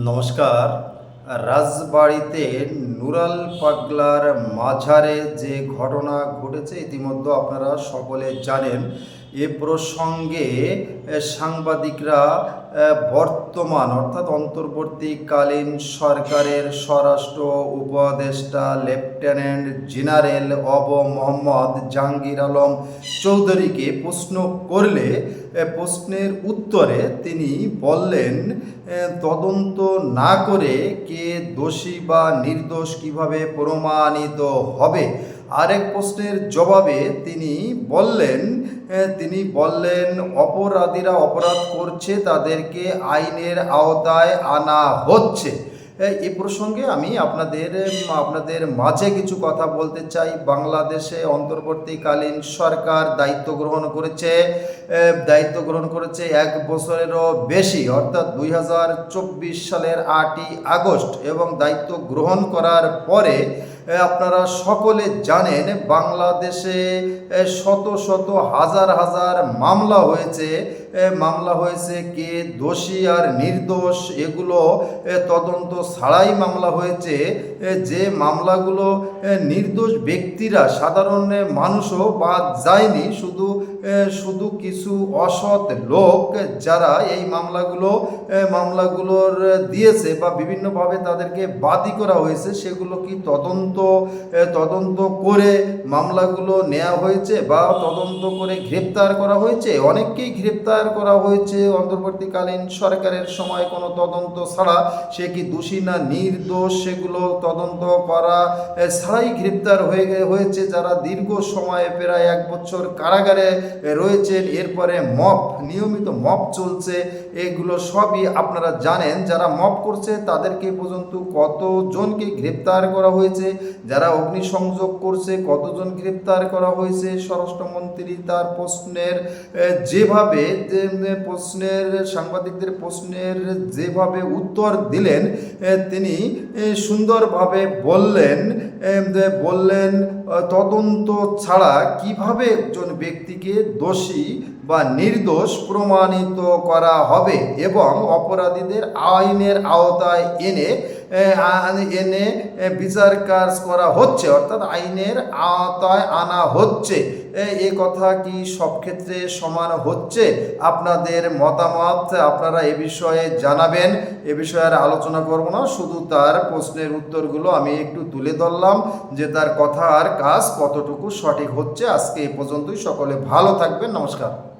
নমস্কার। রাজবাড়িতে নুরাল পাগলার মাঝারে যে ঘটনা ঘটেছে ইতিমধ্যে আপনারা সকলে জানেন। এ প্রসঙ্গে সাংবাদিকরা বর্তমান, অর্থাৎ অন্তর্বর্তীকালীন সরকারের স্বরাষ্ট্র উপদেষ্টা, লেফটেন্যান্ট জেনারেল অব মোহাম্মদ জাহাঙ্গীর আলম চৌধুরীকে প্রশ্ন করলে প্রশ্নের উত্তরে তিনি বললেন তদন্ত না করে কে দোষী বা নির্দোষ কীভাবে প্রমাণিত হবে? আরেক প্রশ্নের জবাবে তিনি বললেন তিনি বললেন অপরাধীরা অপরাধ করছে তাদেরকে আইনের আওতায় আনা হচ্ছে। এ, প্রসঙ্গে আমি আপনাদের আপনাদের মাঝে কিছু কথা বলতে চাই। বাংলাদেশে অন্তর্বর্তীকালীন সরকার দায়িত্ব গ্রহণ করেছে। দায়িত্ব গ্রহণ করেছে এক বছরেরও বেশি অর্থাৎ দুই হাজার চব্বিশ সালের আটই আগস্ট এবং দায়িত্ব গ্রহণ করার পরে আপনারা সকলে জানেন বাংলাদেশে শত শত হাজার হাজার মামলা হয়েছে। মামলা হয়েছে কে দোষী আর নির্দোষ, এগুলো তদন্ত ছাড়াই মামলা হয়েছে। যে মামলাগুলো নির্দোষ ব্যক্তিরা, সাধারণ মানুষও বাদ যায়নি, শুধু শুধু কিছু অসৎ লোক যারা এই মামলাগুলো মামলাগুলোর দিয়েছে বা বিভিন্নভাবে তাদেরকে বাদী করা হয়েছে, সেগুলো কি তদন্ত তদন্ত করে মামলাগুলো নেওয়া হয়েছে বা তদন্ত করে গ্রেপ্তার করা হয়েছে? অনেককেই গ্রেপ্তার করা হয়েছে। অন্তর্বর্তীকালীন সরকারের সময় কোনো তদন্ত ছাড়া সে কি দোষী না নির্দোষ? সেগুলো তদন্ত করা ছাড়াই গ্রেপ্তার হয়ে হয়েছে যারা দীর্ঘ সময়ে প্রায় এক বছর কারাগারে রয়েছেন। এরপরে মপ, নিয়মিত মপ চলছে। এগুলো সবই আপনারা জানেন। যারা মপ করছে, তাদেরকে পর্যন্ত কতজনকে গ্রেপ্তার করা হয়েছে? যারা অগ্নিসংযোগ করছে, কতজন গ্রেপ্তার করা হয়েছে? স্বরাষ্ট্রমন্ত্রী তার প্রশ্নের যেভাবে যে, প্রশ্নের সাংবাদিকদের প্রশ্নের যেভাবে উত্তর দিলেন তিনি সুন্দরভাবে বললেন বললেন তদন্ত ছাড়া কীভাবে একজন ব্যক্তিকে দোষী বা নির্দোষ প্রমাণিত করা হবে এবং অপরাধীদের আইনের আওতায় এনে এনে বিচার কাজ করা হচ্ছে অর্থাৎ আইনের আওতায় আনা হচ্ছে এ কথা কি সব ক্ষেত্রে সমান হচ্ছে? আপনাদের মতামত আপনারা এ বিষয়ে জানাবেন। এ বিষয়ে আর আলোচনা করব না, শুধু তার প্রশ্নের উত্তরগুলো আমি একটু তুলে ধরলাম যে তার কথা আর কাজ কতটুকু সঠিক হচ্ছে। আজকে এ পর্যন্তই। সকলে ভালো থাকবেন। নমস্কার।